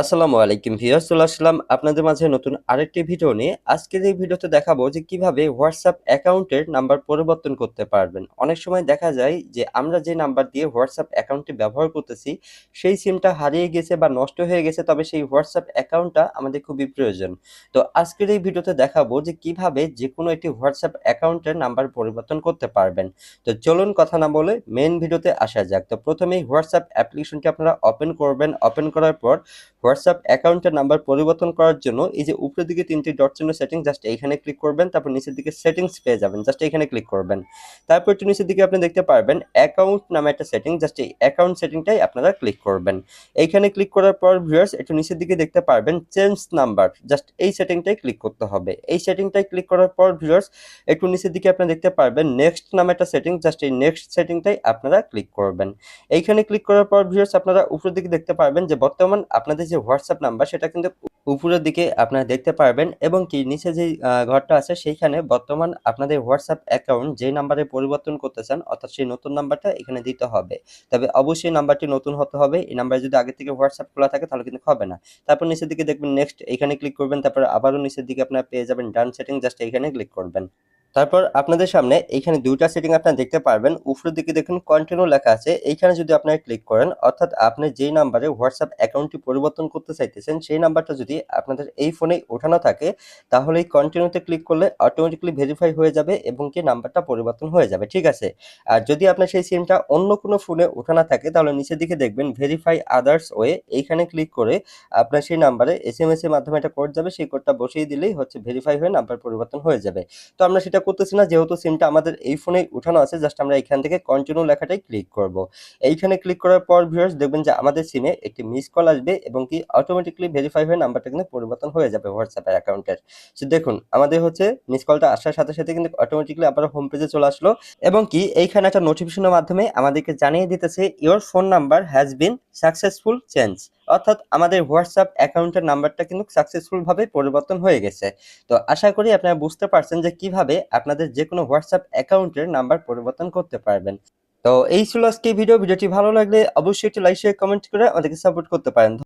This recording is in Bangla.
আসসালামু আলাইকুম ভিউয়ার্স, চলে আসলাম আপনাদের মাঝে নতুন আরেকটি ভিডিও নিয়ে। আজকের এই ভিডিওতে দেখাবো যে কীভাবে হোয়াটসঅ্যাপ অ্যাকাউন্টের নাম্বার পরিবর্তন করতে পারবেন। অনেক সময় দেখা যায় যে আমরা যে নাম্বার দিয়ে হোয়াটসঅ্যাপ অ্যাকাউন্টটি ব্যবহার করতেছি, সেই সিমটা হারিয়ে গেছে বা নষ্ট হয়ে গেছে, তবে সেই হোয়াটসঅ্যাপ অ্যাকাউন্টটা আমাদের খুবই প্রয়োজন। তো আজকের এই ভিডিওতে দেখাবো যে কীভাবে যে কোনো একটি হোয়াটসঅ্যাপ অ্যাকাউন্টের নাম্বার পরিবর্তন করতে পারবেন। তো চলুন কথা না বলে মেন ভিডিওতে আসা যাক। তো প্রথমেই হোয়াটসঅ্যাপ অ্যাপ্লিকেশনটি আপনারা ওপেন করবেন। ওপেন করার পর হোয়াটসঅ্যাপ অ্যাকাউন্টের নাম্বার পরিবর্তন করার জন্য এই যে উপরের দিকে তিনটি ডট চিহ্ন সেটিং জাস্ট এইখানে ক্লিক করবেন, তারপর নিচের দিকে সেটিংস পেয়ে যাবেন জাস্ট এখানে ক্লিক করবেন। তারপর একটু নিচের দিকে আপনি দেখতে পারবেন অ্যাকাউন্ট নামে একটা সেটিং জাস্ট এই অ্যাকাউন্ট সেটিংটাই আপনারা ক্লিক করবেন। এইখানে ক্লিক করার পর ভিউয়ার্স একটু নিচের দিকে দেখতে পারবেন চেঞ্জ নাম্বার জাস্ট এই সেটিংটাই ক্লিক করতে হবে। এই সেটিংটাই ক্লিক করার পর ভিউয়ার্স একটু নিচের দিকে আপনি দেখতে পারবেন নেক্সট নামে একটা সেটিং জাস্ট এই নেক্সট সেটিংটাই আপনারা ক্লিক করবেন। এইখানে ক্লিক করার পর ভিউয়ার্স আপনারা উপরের দিকে দেখতে পারবেন যে বর্তমান আপনাদের যে হোয়াটসঅ্যাপ নাম্বার সেটা কিন্তু উপরের দিকে আপনারা দেখতে পারবেন এবং কি নিচে যে ঘরটা আছে, সেইখানে বর্তমান আপনাদের হোয়াটসঅ্যাপ অ্যাকাউন্ট যে নাম্বারে পরিবর্তন করতে চান, অর্থাৎ সেই নতুন নাম্বারটা এখানে দিতে হবে। তবে অবশ্যই নাম্বারটি নতুন হতে হবে। এই নাম্বারে যদি আগে থেকে হোয়াটসঅ্যাপ খোলা থাকে, তাহলে কিন্তু হবে না। তারপর নিচের দিকে দেখবেন নেক্সট এখানে ক্লিক করবেন, তারপর আবারও নিচের দিকে আপনারা পেয়ে যাবেন ডান সেটিং জাস্ট এখানে ক্লিক করবেন। তারপর আপনাদের সামনে এইখানে দুইটা সেটিং আপনারা দেখতে পারবেন। উপরের দিকে দেখুন কন্টিনিউ লেখা আছে। এইখানে যদি আপনারা ক্লিক করেন, অর্থাৎ আপনি যেই নাম্বারে হোয়াটসঅ্যাপ অ্যাকাউন্টটি পরিবর্তন করতে চাইতেছেন, সেই নাম্বারটা যদি আপনাদের এই ফোনে ওঠানো থাকে তাহলে এই কন্টিনিউতে ক্লিক করলে অটোমেটিকলি ভেরিফাই হয়ে যাবে এবং কি নাম্বারটা পরিবর্তন হয়ে যাবে। ঠিক আছে? আর যদি আপনার সেই সিমটা অন্য কোনো ফোনে ওঠানো থাকে, তাহলে নিচের দিকে দেখবেন ভেরিফাই আদার্স ওয়ে এইখানে ক্লিক করে আপনার সেই নাম্বারে এস এম এস এর মাধ্যমে একটা কোড যাবে, সেই কোডটা বসিয়ে দিলেই হচ্ছে ভেরিফাই হয়ে নাম্বার পরিবর্তন হয়ে যাবে। তো আমরা সেটা করতেছি না, যেহেতু সিমটা আমাদের এই ফোনে উঠানো আছে জাস্ট আমরা এখান থেকে কন্টিনিউ লেখাটাই ক্লিক করব। এইখানে ক্লিক করার পর ভিউয়ার্স দেখবেন যে আমাদের সিমে একটি মিস কল আসবে এবং কি অটোমেটিকলি ভেরিফাই হয়ে নাম্বারটা কিন্তু পরিবর্তন হয়ে যাবে হোয়াটসঅ্যাপ অ্যাকাউন্টের তো দেখুন, আমাদের হচ্ছে মিস কলটা আসার সাথে সাথে কিন্তু অটোমেটিকলি আবার হোম পেজে চলে আসলো এবং কি এইখানে একটা নোটিফিকেশনের মাধ্যমে আমাদেরকে জানিয়ে দিতেছে your phone number has been successful change অর্থাৎ আমাদের হোয়াটসঅ্যাপ অ্যাকাউন্টের নাম্বারটা কিন্তু সাকসেসফুল ভাবে পরিবর্তন হয়ে গেছে। তো আশা করি আপনারা বুঝতে পারছেন যে কীভাবে আপনাদের যে কোনো হোয়াটসঅ্যাপ অ্যাকাউন্টের নাম্বার পরিবর্তন করতে পারবেন। তো এই ছিল আজকে ভিডিও ভিডিওটি ভালো লাগলে অবশ্যই একটি লাইক শেয়ার কমেন্ট করে আমাদেরকে সাপোর্ট করতে পারেন।